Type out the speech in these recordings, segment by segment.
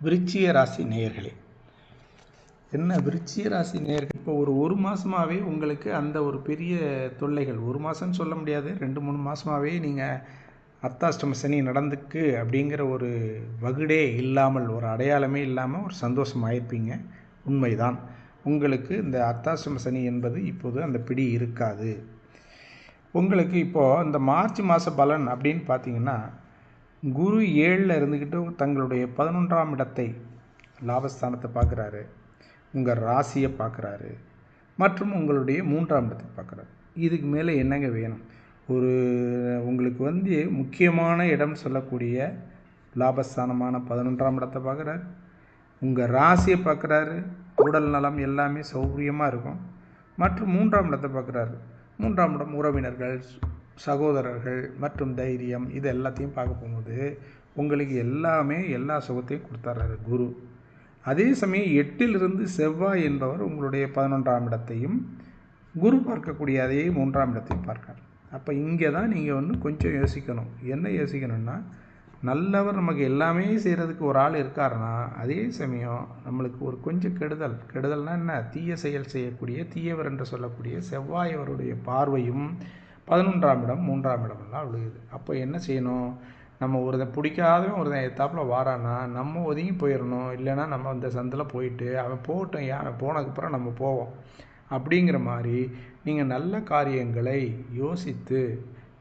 விருச்சிய ராசி நேயர்களே என்ன விருச்சிய ராசி நேயர்கள்? இப்போ ஒரு ஒரு மாதமாகவே உங்களுக்கு அந்த ஒரு பெரிய தொல்லைகள் ஒரு மாதம்னு சொல்ல முடியாது ரெண்டு மூணு மாதமாகவே நீங்கள் அர்த்தாஷ்டம சனி நடந்துக்கு அப்படிங்கிற ஒரு வகுடே இல்லாமல் ஒரு அடையாளமே இல்லாமல் ஒரு சந்தோஷமாயிருப்பீங்க உண்மைதான். உங்களுக்கு இந்த அர்த்தாஷ்டம சனி என்பது இப்போது அந்த பிடி இருக்காது. உங்களுக்கு இப்போது இந்த மார்ச் மாத பலன் அப்படின்னு பார்த்தீங்கன்னா குரு ஏழில் இருந்துக்கிட்டு தங்களுடைய பதினொன்றாம் இடத்தை லாபஸ்தானத்தை பார்க்குறாரு. உங்கள் ராசியை பார்க்குறாரு. மற்றும் உங்களுடைய மூன்றாம் இடத்தை பார்க்குறாரு. இதுக்கு மேலே என்னங்க வேணும்? ஒரு உங்களுக்கு வந்து முக்கியமான இடம் சொல்லக்கூடிய லாபஸ்தானமான பதினொன்றாம் இடத்தை பார்க்குறாரு. உங்கள் ராசியை பார்க்குறாரு. உடல் நலம் எல்லாமே சௌகரியமாக இருக்கும். மற்றும் மூன்றாம் இடத்தை பார்க்குறாரு. மூன்றாம் இடம் உறவினர்கள் சகோதரர்கள் மற்றும் தைரியம் இது எல்லாத்தையும் பார்க்க போகும்போது உங்களுக்கு எல்லாமே எல்லா சுகத்தையும் கொடுத்துட்றாரு குரு. அதே சமயம் எட்டிலிருந்து செவ்வாய் என்பவர் உங்களுடைய பதினொன்றாம் இடத்தையும் குரு பார்க்கக்கூடிய அதே மூன்றாம் இடத்தையும் பார்க்கார் அப்போ இங்கே தான் நீங்கள் வந்து கொஞ்சம் யோசிக்கணும். என்ன யோசிக்கணும்னா நல்லவர் நமக்கு எல்லாமே செய்கிறதுக்கு ஒரு ஆள் இருக்காருன்னா அதே சமயம் நம்மளுக்கு ஒரு கொஞ்சம் கெடுதல். கெடுதல்னால் என்ன? தீய செயல் செய்யக்கூடிய தீயவர் என்று சொல்லக்கூடிய செவ்வாய் அவருடைய பார்வையும் பதினொன்றாம் இடம் மூன்றாம் இடமெல்லாம் விழுகுது. அப்போ என்ன செய்யணும்? நம்ம ஒருத்தன் பிடிக்காதவன் ஒருத்தன் எத்தாப்பில் வாரானா நம்ம ஒதுங்கி போயிடணும். இல்லைன்னா நம்ம இந்த சந்தில் போயிட்டு அவன் போகட்டும் ஏன் அவன் போனதுக்கப்புறம் நம்ம போவோம். அப்படிங்கிற மாதிரி நீங்கள் நல்ல காரியங்களை யோசித்து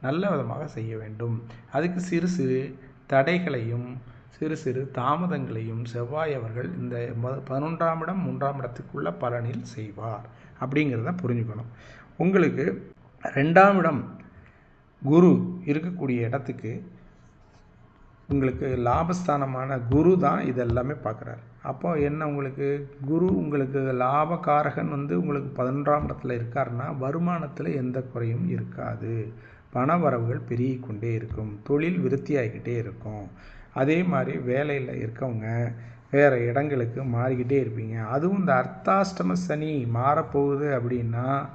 நல்ல விதமாக செய்ய வேண்டும். அதுக்கு சிறு சிறு தடைகளையும் சிறு சிறு தாமதங்களையும் செவ்வாய் அவர்கள் இந்த பதினொன்றாம் இடம் மூன்றாம் இடத்துக்குள்ள பலனில் செய்வார். அப்படிங்கிறத புரிஞ்சுக்கணும். உங்களுக்கு ரெண்டாம் இடம் குரு இருக்கக்கூடிய இடத்துக்கு உங்களுக்கு லாபஸ்தானமான குரு தான் இதெல்லாமே பார்க்குறாரு. அப்போ என்ன உங்களுக்கு? குரு உங்களுக்கு லாபகாரகன் வந்து உங்களுக்கு பதினொன்றாம் இடத்துல இருக்காருன்னா வருமானத்தில் எந்த குறையும் இருக்காது. பண வரவுகள் பெருகி கொண்டே இருக்கும். தொழில் விருத்தியாகிக்கிட்டே இருக்கும். அதே மாதிரி வேலையில் இருக்கவங்க வேறு இடங்களுக்கு மாறிக்கிட்டே இருப்பீங்க. அதுவும் இந்த அர்த்தாஷ்டம சனி மாறப்போகுது அப்படின்னா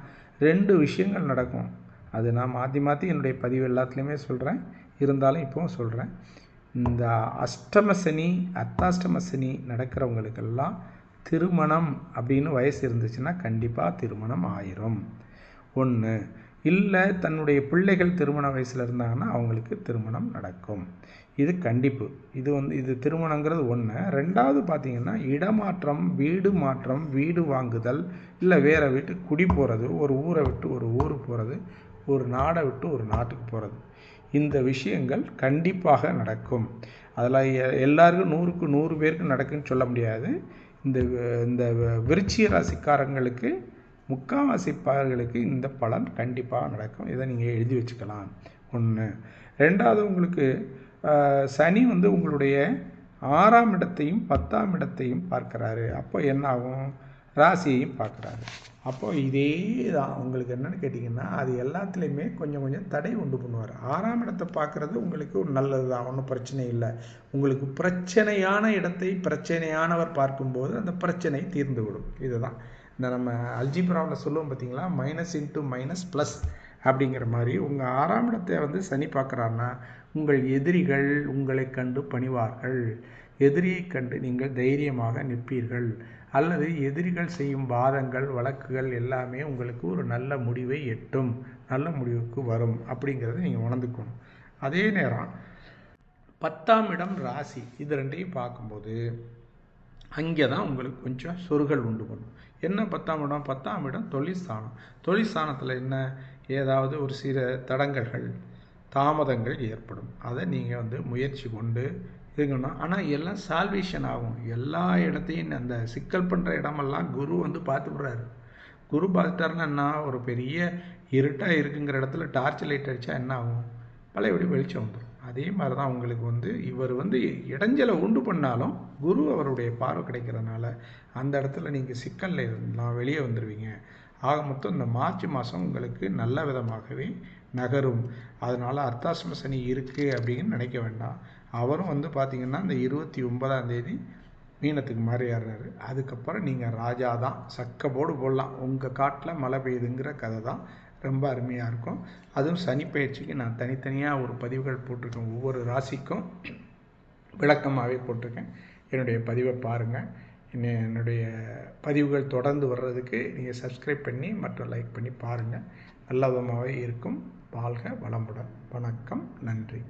ரெண்டு விஷயங்கள் நடக்கும். அது நான் மாற்றி மாற்றி என்னுடைய பதிவு எல்லாத்துலேயுமே சொல்கிறேன் இருந்தாலும் இப்போவும் சொல்கிறேன் இந்த அஷ்டம சனி அர்த்தாஷ்டம சனி நடக்கிறவங்களுக்கெல்லாம் திருமணம் அப்படின்னு வயசு இருந்துச்சுன்னா கண்டிப்பாக திருமணம் ஆயிரும். ஒன்று இல்லை தன்னுடைய பிள்ளைகள் திருமண வயசில் இருந்தாங்கன்னா அவங்களுக்கு திருமணம் நடக்கும். இது கண்டிப்பு. இது வந்து இது திருமணங்கிறது ஒன்று ரெண்டாவது பார்த்திங்கன்னா இடமாற்றம் வீடு மாற்றம் வீடு வாங்குதல் இல்லை வேறு வீட்டு குடி போகிறது ஒரு ஊரை விட்டு ஒரு ஊர் போகிறது ஒரு நாடை விட்டு ஒரு நாட்டுக்கு போகிறது இந்த விஷயங்கள் கண்டிப்பாக நடக்கும். அதில் எல்லாருக்கும் நூறுக்கு நூறு பேருக்கு நடக்குன்னு சொல்ல முடியாது. இந்த இந்த விருச்சிக ராசிக்காரங்களுக்கு முக்காவாசிப்பார்களுக்கு இந்த பலன் கண்டிப்பாக நடக்கும். இதை நீங்கள் எழுதி வச்சுக்கலாம். ஒன்று ரெண்டாவது உங்களுக்கு சனி வந்து உங்களுடைய ஆறாம் இடத்தையும் பத்தாம் இடத்தையும் பார்க்குறாரு. அப்போ என்ன ஆகும்? ராசியையும் பார்க்குறாரு. அப்போ இதே தான். உங்களுக்கு என்னென்னு கேட்டிங்கன்னா அது எல்லாத்துலேயுமே கொஞ்சம் கொஞ்சம் தடை உண்டு பண்ணுவார். ஆறாம் இடத்தை பார்க்குறது உங்களுக்கு ஒரு நல்லது தான். ஒன்றும் பிரச்சனை இல்லை. உங்களுக்கு பிரச்சனையான இடத்தை பிரச்சனையானவர் பார்க்கும்போது அந்த பிரச்சனை தீர்ந்து விடும் இதுதான். இந்த நம்ம அல்ஜிப்ராவில் சொல்லுவோம் பார்த்தீங்களா மைனஸ் இன்ட்டு மைனஸ் ப்ளஸ் அப்படிங்கிற மாதிரி உங்கள் ஆறாம் இடத்தை வந்து சனி பார்க்குறாருன்னா உங்கள் எதிரிகள் உங்களை கண்டு பணிவார்கள். எதிரியை கண்டு நீங்கள் தைரியமாக நிற்பீர்கள். அல்லது எதிரிகள் செய்யும் வாதங்கள் வழக்குகள் எல்லாமே உங்களுக்கு ஒரு நல்ல முடிவை எட்டும். நல்ல முடிவுக்கு வரும் அப்படிங்கிறத நீங்கள் உணர்ந்துக்கணும். அதே நேரம் பத்தாம் இடம் ராசி. இது ரெண்டையும் பார்க்கும்போது அங்கே தான் உங்களுக்கு கொஞ்சம் சொருகள் உண்டு பண்ணும். என்ன பத்தாம் இடம்? பத்தாம் இடம் தொழிற்சாணம். தொழிற்சாணத்தில் என்ன? ஏதாவது ஒரு சில தடங்கல்கள் தாமதங்கள் ஏற்படும். அதை நீங்கள் வந்து முயற்சி கொண்டு இருக்கணும் ஆனால் எல்லாம் சால்வேஷன் ஆகும். எல்லா இடத்தையும் அந்த சிக்கல் பண்ணுற இடமெல்லாம் குரு வந்து பார்த்துப்படுறாரு குரு பார்த்துட்டாருன்னா என்ன? ஒரு பெரிய இருட்டாக இருக்குங்கிற இடத்துல டார்ச் லைட் அடித்தா என்ன ஆகும்? பழையபடி வெளிச்சம் வந்துடும் அதே மாதிரி தான் உங்களுக்கு வந்து இவர் வந்து இடைஞ்சலை உண்டு பண்ணாலும் குரு அவருடைய பார்வை கிடைக்கிறதுனால அந்த இடத்துல நீங்கள் சிக்கலில் இருந்தால் வெளியே வந்துடுவீங்க ஆக மொத்தம் இந்த மார்ச் மாதம் உங்களுக்கு நல்ல விதமாகவே நகரும். அதனால் அர்த்தாசிரம சனி இருக்குது அப்படின்னு நினைக்க வேண்டாம். அவரும் வந்து பார்த்திங்கன்னா இந்த இருபத்தி ஒன்பதாம் தேதி மீனத்துக்கு மாறி ஏறுறாரு. அதுக்கப்புறம் நீங்கள் ராஜா தான் சக்க போர்டு போடலாம். உங்கள் காட்டில் மழை பெய்யுதுங்கிற கதை தான் ரொம்ப அருமையாக இருக்கும். அதுவும் சனி பயிற்சிக்கு நான் தனித்தனியாக ஒரு பதிவுகள் போட்டிருக்கேன். ஒவ்வொரு ராசிக்கும் விளக்கமாகவே போட்டிருக்கேன். என்னுடைய பதிவை பாருங்கள் என்னுடைய பதிவுகள் தொடர்ந்து வர்றதுக்கு நீங்கள் சப்ஸ்கிரைப் பண்ணி மற்றும் லைக் பண்ணி பாருங்கள் நல்ல விதமாகவே இருக்கும். வாழ்க வளமுடன். வணக்கம். நன்றி.